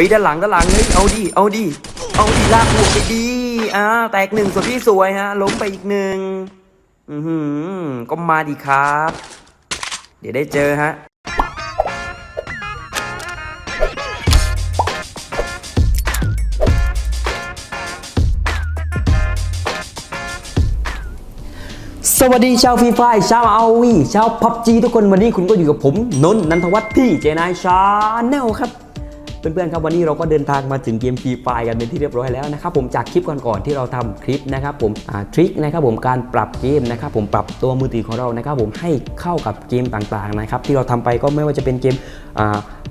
ฮ้ยด้านหลังด้านหลังเฮ้ยเอาดิเอาดิเอาดิลากบวกไปดีอ่าแตกหนึ่งส่วนพี่สวยฮะล้มไปอีกหนึ่งอือหือก็มาดีครับ เดี๋ยวได้เจอฮะสวัสดีชาวฟรีไฟชาวเอาวีชาวพับจีทุกคนวันนี้คุณก็อยู่กับผมนนนันทวัฒน์พี่เจนายชาแนลครับ เพื่อนๆครับวันนี้เราก็เดินทางมาถึงเกมฟรีไฟกันเป็นที่เรียบร้อยแล้วนะครับผมจากคลิปก่อนๆที่เราทำคลิปนะครับผมทริคนะครับผมการปรับเกมนะครับผมปรับตัวมือถือของเรานะครับผมให้เข้ากับเกมต่างๆนะครับที่เราทำไปก็ไม่ว่าจะเป็นเกม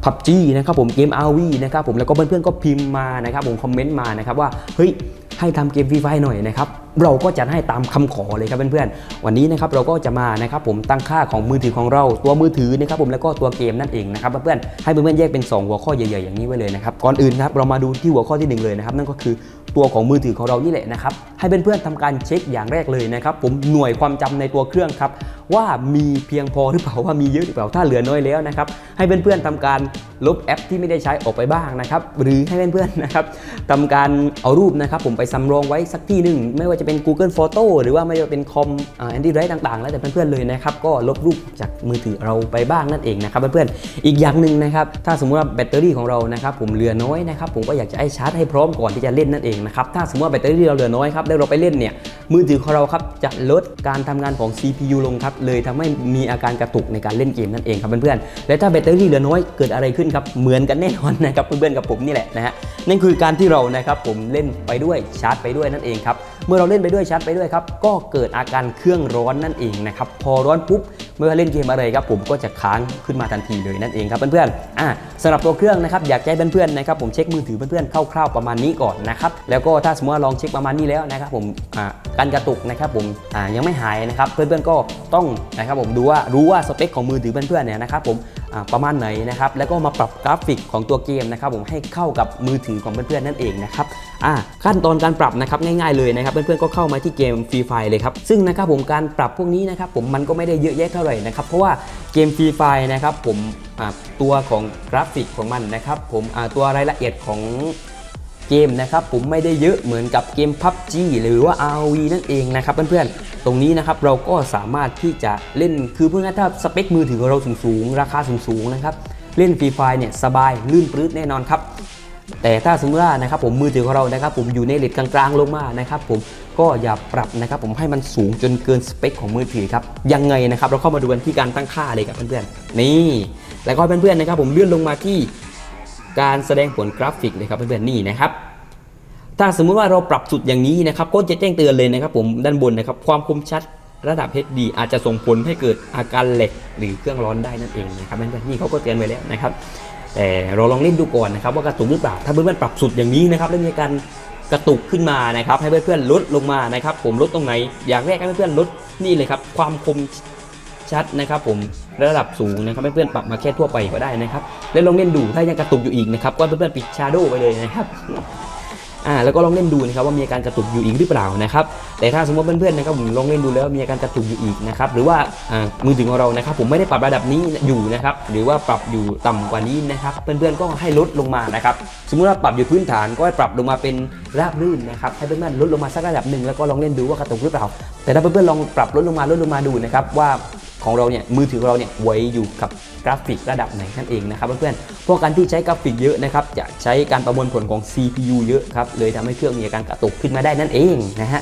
พับจีนะครับผมเกมอาวีนะครับผมแล้วก็เพื่อนๆก็พิมพ์มานะครับผมคอมเมนต์มานะครับว่าเฮ้ย ให้ทำเกมฟรีไฟหน่อยนะครับเราก็จะให้ตามคำขอเลยครับเพื่อนๆวันนี้นะครับเราก็จะมานะครับผมตั้งค่าของมือถือของเราตัวมือถือนะครับผมแล้วก็ตัวเกมนั่นเองนะครับเพื่อนๆให้เพื่อนๆแยกเป็น 2 หัวข้อใหญ่ๆอย่างนี้ไว้เลยนะครับก่อนอื่นครับเรามาดูที่หัวข้อที่หนึ่งเลยนะครับนั่นก็คือตัวของมือถือของเรานี่แหละนะครับให้เพื่อนๆทำการเช็คอย่างแรกเลยนะครับผมหน่วยความจำในตัวเครื่องครับ ว่ามีเพียงพอหรือเปล่าว่ามีเยอะหรือเปล่าถ้าเหลือน้อยแล้วนะครับให้เพื่อนๆทำการลบแอปที่ไม่ได้ใช้ออกไปบ้างนะครับหรือให้เพื่อนๆนะครับทำการเอารูปนะครับผมไปสำรองไว้สักที่หนึ่งไม่ว่าจะเป็น Google Photo หรือว่าไม่ว่าเป็นคอมแอนดี้ไรต่างๆ แล้วแต่เพื่อนๆเลยนะครับก็ลบรูปจากมือถือเราไปบ้างนั่นเองนะครับเพื่อนๆอีกอย่างหนึ่งนะครับถ้าสมมติว่าแบตเตอรี่ของเรานะครับผมเหลือน้อยนะครับผมก็อยากจะให้ชาร์จให้พร้อมก่อนที่จะเล่นนั่นเองนะครับถ้าสมมติว่าแบตเตอรี่เราเหลือน้อยครับแล้วเราไปเล่นเนี่ยมือถือของเราครับจะลดการทำงานของ CPU ลงครับเลยทำให้มีอาการกระตุกในการเล่นเกมนั่นเองครับเพื่อนๆ และถ้าแบตเตอรี่เหลือน้อยเกิดอะไรขึ้นครับ เหมือนกันแน่นอนนะครับเพื่อนๆกับผมนี่แหละนะฮะ นั่นคือการที่เรานะครับผมเล่นไปด้วยชาร์จไปด้วยนั่นเองครับ เมื่อเราเล่นไปด้วยชาร์จไปด้วยครับ ก็เกิดอาการเครื่องร้อนนั่นเองนะครับ พอร้อนปุ๊บ เมื่อเล่นเกมอะไรครับผมก็จะค้างขึ้นมาทันทีเลยนั่นเองครับเพื่อนๆอ่าสำหรับตัวเครื่องนะครับอยากให้เพื่อนๆนะครับผมเช็คมือถือเพื่อนๆคร่าวๆประมาณนี้ก่อนนะครับแล้วก็ถ้าสมมติว่าลองเช็คประมาณนี้แล้วนะครับผมอ่าการกระตุกนะครับผมอ่ายังไม่หายนะครับเพื่อนๆก็ต้องนะครับผมดูว่ารู้ว่าสเปคของมือถือเพื่อนๆเนี่ยนะครับผม ประมาณไหนนะครับแล้วก็มาปรับกราฟิกของตัวเกมนะครับผมให้เข้ากับมือถือของเพื่อนๆนั่นเองนะครับขั้นตอนการปรับนะครับง่ายๆเลยนะครับเพื่อนๆก็เข้ามาที่เกมฟรีไฟเลยครับซึ่งนะครับผมการปรับพวกนี้นะครับผมมันก็ไม่ได้เยอะแยะเท่าไหร่นะครับเพราะว่าเกมฟรีไฟนะครับผมตัวของกราฟิกของมันนะครับผมตัวรายละเอียดของ เกมนะครับผมไม่ได้เยอะเหมือนกับเกม PUBG หรือว่า ROV นั่นเองนะครับเพื่อนๆ ตรงนี้นะครับเราก็สามารถที่จะเล่นคือเพื่อนๆถ้าสเปคมือถือของเราสูงๆ ราคาสูงๆนะครับเล่นฟรีไฟเนี่ยสบายลื่นปลื้ดแน่นอนครับแต่ถ้าสมมติว่านะครับผมมือถือของเรานะครับผมอยู่ในเลทกลางๆลงมานะครับผมก็อย่าปรับนะครับผมให้มันสูงจนเกินสเปคของมือถือครับยังไงนะครับเราเข้ามาดูกันที่การตั้งค่าเลยครับเพื่อนๆนี่แล้วก็เพื่อนๆนะครับผมเลื่อนลงมาที่ การแสดงผลกราฟิกเลยครับเพื่อนๆนี่นะครับถ้าสมมุติว่าเราปรับสุดอย่างนี้นะครับก็จะแจ้งเตือนเลยนะครับ ผมด้านบนนะครับความคมชัดระดับ HD อาจจะส่งผลให้เกิดอาการแหล็กหรือเครื่องร้อนได้นั่นเองนะครับเพื่อนๆนี่เขาก็เตือนไว้แล้วนะครับแต่เราลองเล่นดูก่อนนะครับว่ากระตุกหรือเปล่า ถ้าเพื่อนๆปรับสุดอย่างนี้นะครับแล้วมีการกระตุกขึ้นมานะครับ ให้เพื่อนๆลดลงมานะครับ ผมลดตรงไหน อย่างแรกให้เพื่อนๆลดนี่เลยครับ ความคม ชัดนะครับผมระดับสูงนะครับเพื่อนๆปรับมาแค่ทั่วไปก็ได้นะครับแล้วลองเล่นดูถ้ายังกระตุกอยู่อีกนะครับก็เพื่อนๆปิดชาโดว์ไปเลยนะครับอ่าแล้วก็ลองเล่นดูนะครับว่ามีอาการกระตุกอยู่อีกหรือเปล่านะครับแต่ถ้าสมมติเพื่อนๆนะครับผมลองเล่นดูแล้วมีอาการกระตุกอยู่อีกนะครับหรือว่าอ่ามือถือของเรานะครับผมไม่ได้ปรับระดับนี้อยู่นะครับหรือว่าปรับอยู่ต่ำกว่านี้นะครับเพื่อนๆก็ให้ลดลงมานะครับสมมติว่าปรับอยู่พื้นฐานก็ให้ปรับลงมาเป็นราบรื่นนะครับให้เพื่อนๆลดลงมาสักระดับหนึ่งแล้วก็ลองเล่นดูว่ากระตุกหรือเปล่า แต่ถ้าเพื่อนๆลองปรับลดลงมาลดลงมาดูนะครับว่า ของเราเนี่ยมือถือของเราเนี่ยไว้อยู่กับกราฟิกระดับไหนนั่นเองนะครับเพื่อนๆเพราะการที่ใช้กราฟิกเยอะนะครับจะใช้การประมวลผลของ CPU เยอะครับเลยทำให้เครื่องมีอาการกระตุกขึ้นมาได้นั่นเองนะฮะ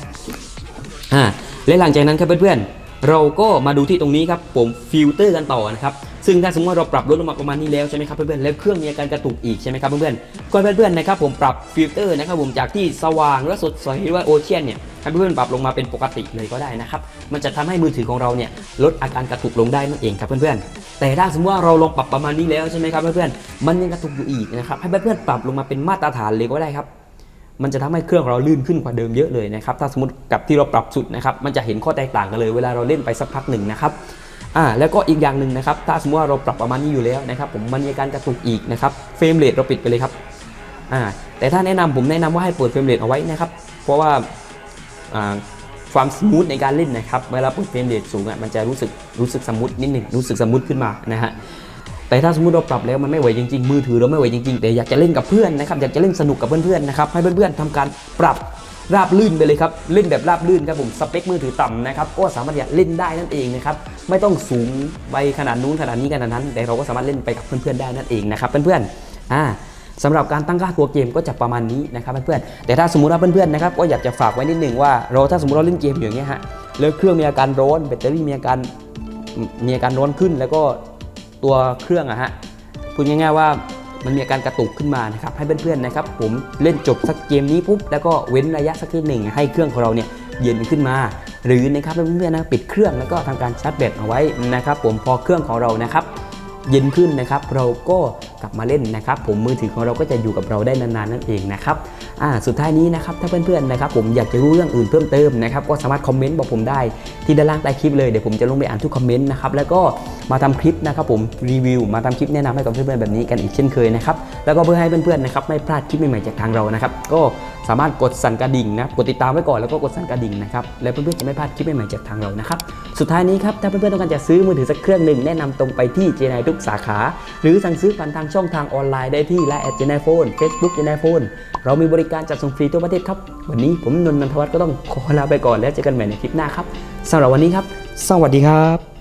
อ่าและหลังจากนั้นครับเพื่อนๆ เราก็มาดูที่ตรงนี้ครับผมฟิลเตอร์กันต่อนะครับซึ่งถ้าสมมติว่าเราปรับลดลงมาประมาณนี้แล้วใช่ไหมครับเพื่อนๆแล้วเครื่องมีอาการกระตุกอีกใช่ไหมครับเพื่อนๆก็เพื่อนๆนะครับผมปรับฟิลเตอร์นะครับผมจากที่สว่างและสดใสหรือว่าโอเชียนเนี่ยให้เพื่อนๆปรับลงมาเป็นปกติเลยก็ได้นะครับมันจะทำให้มือถือของเราเนี่ยลดอาการกระตุกลงได้นั่นเองครับเพื่อนๆแต่ถ้าสมมติว่าเราลองปรับประมาณนี้แล้วใช่ไหมครับเพื่อนๆมันยังกระตุกอยู่อีกนะครับให้เพื่อนๆปรับลงมาเป็นมาตรฐานเลยก็ได้ครับ มันจะทำให้เครื่องของเราลื่นขึ้นกว่าเดิมเยอะเลยนะครับ ถ้าสมมติกับที่เราปรับสุดนะครับ มันจะเห็นข้อแตกต่างกันเลย เวลาเราเล่นไปสักพักหนึ่งนะครับอ่าแล้วก็อีกอย่างหนึ่งนะครับ ถ้าสมมติว่าเราปรับประมาณนี้อยู่แล้วนะครับ ผมมันมีการกระตุกอีกนะครับ เฟรมเรทเราปิดไปเลยครับอ่าแต่ถ้าแนะนำผมแนะนำว่าให้เปิดเฟรมเรทเอาไว้นะครับ เพราะว่าอ่าความสมูทในการเล่นนะครับ เวลาเปิดเฟรมเรทสูงอะมันจะรู้สึกรู้สึกสมูทนิดหนึ่งรู้สึกสมูทขึ้นมานะฮะ แต่ถ้าสมมติเราปรับแล้วมันไม่ไหวจริงๆมือถือเราไม่ไหวจริงๆแต่อยากจะเล่นกับเพื่อนนะครับอยากจะเล่นสนุกกับเพื่อนๆนะครับให้เพื่อนๆทำการปรับราบลื่นไปเลยครับเล่นแบบราบลื่นครับผมสเปคมือถือต่ำนะครับก็สามารถจะเล่นได้นั่นเองนะครับไม่ต้องสูงไปขนาดนู้นขนาดนี้ขนาดนั้น แต่เราก็สามารถเล่นไปกับเพื่อนๆได้นั่นเองนะครับเพื่อนๆอ่าสำหรับการตั้งค่าตัวเกมก็จะประมาณนี้นะครับเพื่อนๆแต่ถ้าสมมติว่าเพื่อนๆนะครับก็อยากจะฝากไว้นิดหนึ่งว่าเราถ้าสมมติเราเล่นเกมอยู่อย่างเงี้ยฮะแล้วเครื่องมีอาการร้อนแบตเตอรี่มีอาการมีอาการร้อนขึ้นแล้วก็ ตัวเครื่องอะฮะพูดง่ายๆว่ามันมีอาการกระตุกขึ้นมานะครับให้เพื่อนๆนะครับ ผมเล่นจบสักเกมนี้ปุ๊บแล้วก็เว้นระยะสักทีหนึ่งให้เครื่องของเราเนี่ยเย็นขึ้นมา หรือนะครับเพื่อนๆนะปิดเครื่องแล้วก็ทำการชาร์จแบตเอาไว้นะครับ ผมพอเครื่องของเรานะครับ เย็นขึ้นนะครับ เราก็ กลับมาเล่นนะครับผมมือถือของเราก็จะอยู่กับเราได้นานๆนั่นเองนะครับอ่าสุดท้ายนี้นะครับถ้าเพื่อนๆนะครับผมอยากจะรู้เรื่องอื่นเพิ่มเติมนะครับก็สามารถคอมเมนต์บอกผมได้ที่ด้านล่างใต้คลิปเลยเดี๋ยวผมจะลงไปอ่านทุกคอมเมนต์นะครับแล้วก็มาทำคลิปนะครับผมรีวิว มาทำคลิปแนะนำให้กับเพื่อนๆแบบนี้กันอีกเช่นเคยนะครับแล้วก็เพื่อให้เพื่อนๆนะครับไม่พลาดคลิปใหม่ๆจากทางเรานะครับก็ สามารถกดสั่นกระดิ่งนะกดติดตามไว้ก่อนแล้วก็กดสั่นกระดิ่งนะครับแล้วเพื่อนๆจะไม่พลาดคลิปใหม่ๆจากทางเรานะครับสุดท้ายนี้ครับถ้าเพื่อนๆต้องการจะซื้อมือถือสักเครื่องหนึ่งแนะนำตรงไปที่เจไนทุกสาขา หรือสั่งซื้อผ่านทางช่องทางออนไลน์ได้ที่และแอดเจไนโฟนเฟซบุ๊กเจไนโฟนเรามีบริการจัดส่งฟรีทั่วประเทศครับวันนี้ผมนนท์นันทวัฒน์ก็ต้องขอลาไปก่อนแล้วเจอกันใหม่ในคลิปหน้าครับสำหรับวันนี้ครับ สวัสดีครับ